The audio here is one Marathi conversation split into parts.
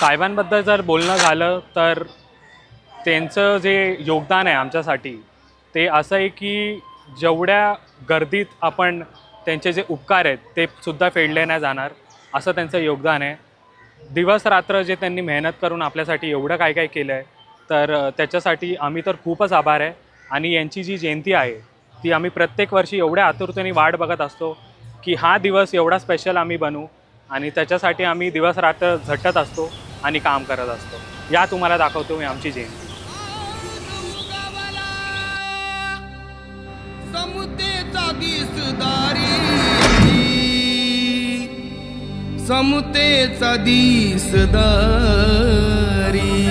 साहेबांबद्दल जर बोलणं झालं तर त्यांचं जे योगदान आहे आमच्यासाठी ते असं आहे की जेवढ्या गर्दीत आपण त्यांचे जे उपकार आहेत ते सुद्धा फेडले नाही जाणार असं त्यांचं योगदान आहे. दिवस रात्र जे त्यांनी मेहनत करून आपल्यासाठी एवढं काय काय केलं आहे तर त्याच्यासाठी आम्ही तर खूपच आभार आहे. आणि यांची जी जयंती आहे ती आम्ही प्रत्येक वर्षी एवढ्या आतुरतेने वाट बघत असतो की हा दिवस एवढा स्पेशल आम्ही बनू. आणि त्याच्यासाठी आम्ही दिवस रात्र झटत असतो. आणि काम करत असतो. या तुम्हाला दाखवतो मी आमची जयंती. समुतेचा दिसदारी समुतेचा दिसदारी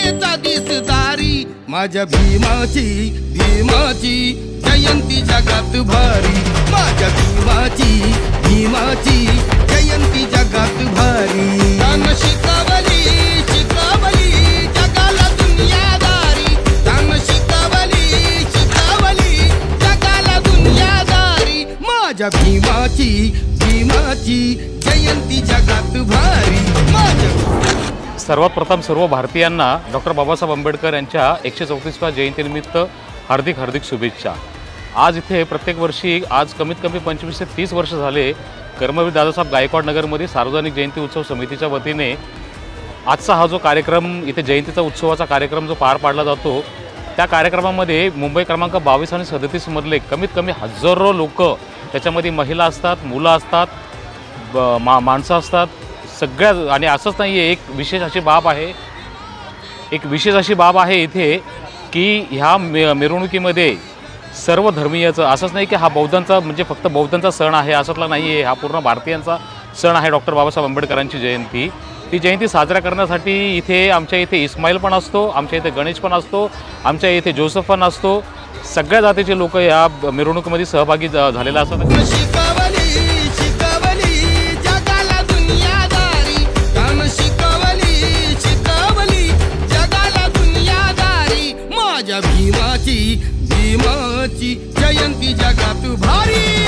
समतेचा दिसदारी. माझ्या भीमाची भीमाची जयंती जगात भारी. माझ्या भीमाची भीमाची जयंती जगात भारी. दान शिकवली शिकवली जगाला दुनियादारी. दान शिकवली शिकवली जगाला दुनियादारी. माझ्या भीमाची भीमाची जयंती जगात भारी. माझ्या सर्वात प्रथम सर्व भारतीयांना डॉक्टर बाबासाहेब आंबेडकर यांच्या एकशे चौतीसव्या जयंतीनिमित्त हार्दिक हार्दिक शुभेच्छा. आज इथे प्रत्येक वर्षी आज कमीत कमी पंचवीस ते तीस वर्ष झाले कर्मवीर दादासाहेब गायकवाड नगरमध्ये सार्वजनिक जयंती उत्सव समितीच्या वतीने आजचा हा जो कार्यक्रम इथे जयंतीचा उत्सवाचा कार्यक्रम जो पार पाडला जातो त्या कार्यक्रमामध्ये मुंबई क्रमांक बावीस आणि सदतीसमधले कमीत कमी हजारो लोक त्याच्यामध्ये महिला असतात मुलं असतात ब- मा माणसं असतात सगळ्या आणि असंच नाही आहे एक विशेष अशी बाब आहे एक विशेष अशी बाब आहे इथे की ह्या मे मिरवणुकीमध्ये सर्व धर्मीयाचं असंच नाही की हा बौद्धांचा म्हणजे फक्त बौद्धांचा सण आहे असंतला नाही आहे हा पूर्ण भारतीयांचा सण आहे डॉक्टर बाबासाहेब आंबेडकरांची जयंती. ती जयंती साजरा करण्यासाठी इथे आमच्या इथे इस्माईल पण असतो आमच्या इथे गणेश पण असतो आमच्या इथे जोसेफ पण असतो. सगळ्या जातीचे लोक या मिरवणुकीमध्ये सहभागी झा- असतात. माची जयंती जगात भारी.